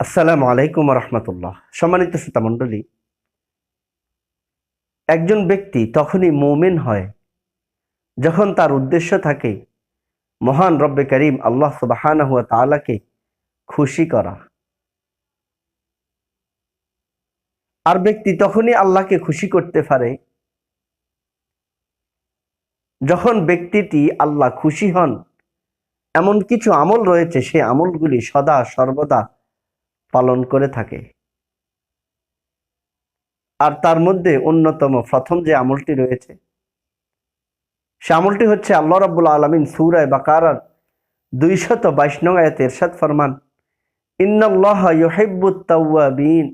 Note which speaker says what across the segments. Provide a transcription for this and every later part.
Speaker 1: আসসালামু আলাইকুম রহমতুল্লাহ সম্মানিত শ্রোতা মণ্ডলী, একজন ব্যক্তি তখনই মৌমেন হয় যখন তার উদ্দেশ্য থাকে মহান রব্বে করিম আল্লাহ সুবাহান হুয়া তালাকে খুশি করা। আর ব্যক্তি তখনই আল্লাহকে খুশি করতে পারে যখন ব্যক্তিটি আল্লাহ খুশি হন। এমন কিছু আমল রয়েছে সে আমলগুলি সদা সর্বদা পালন করে থাকে। আর তার মধ্যে অন্যতম প্রথম যে আমলটি রয়েছে, সে আমলটি হচ্ছে আল্লাহ রাবুল আলমিন সুরায় বা বাকারার দুইশত বাইশ নং আয়াতে এরশাদ ফরমান তাওয়াবিন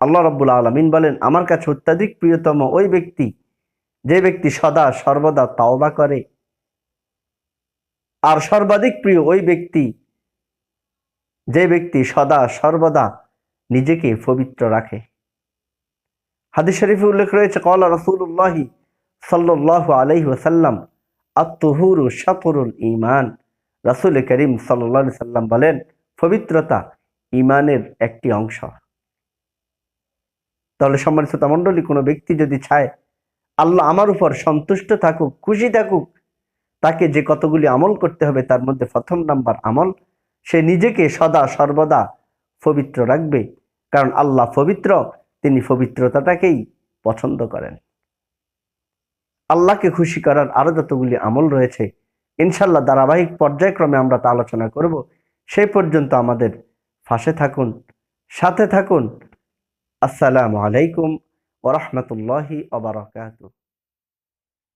Speaker 1: আল্লাহ রাব্বুল আলামিন বলেন, আমার কাছে অত্যাধিক প্রিয়তম ওই ব্যক্তি, যে ব্যক্তি সদা সর্বদা তাওবা করে আর সর্বাধিক প্রিয় ওই ব্যক্তি, যে ব্যক্তি সদা সর্বদা নিজেকে পবিত্র রাখে। হাদিস শরীফে উল্লেখ রয়েছে কলা রসুল্লাহি সাল্লাহ আলহি ওসাল্লাম আত্মহুরু শাতরুল ইমান রাসুল করিম সাল্লা সাল্লাম বলেন, পবিত্রতা ইমানের একটি অংশ। তাহলে সম্মানিত মণ্ডলী, কোনো ব্যক্তি যদি চায়, আল্লাহ আমার উপর সন্তুষ্ট থাকুক, খুশি থাকুক তাকে যে কতগুলি আমল করতে হবে তার মধ্যে প্রথম নাম্বার আমল, সে নিজেকে সদা সর্বদা পবিত্র রাখবে। কারণ আল্লাহ পবিত্র, তিনি পবিত্রতাটাকেই পছন্দ করেন। আল্লাহকে খুশি করার আরও যতগুলি আমল রয়েছে ইনশাল্লাহ ধারাবাহিক পর্যায়ক্রমে আমরা তা আলোচনা করব। সেই পর্যন্ত আমাদের ফাঁসে থাকুন, সাথে থাকুন। আসসালামু আলাইকুম ওরহমতুল্লাহি ওবরাকাতুহ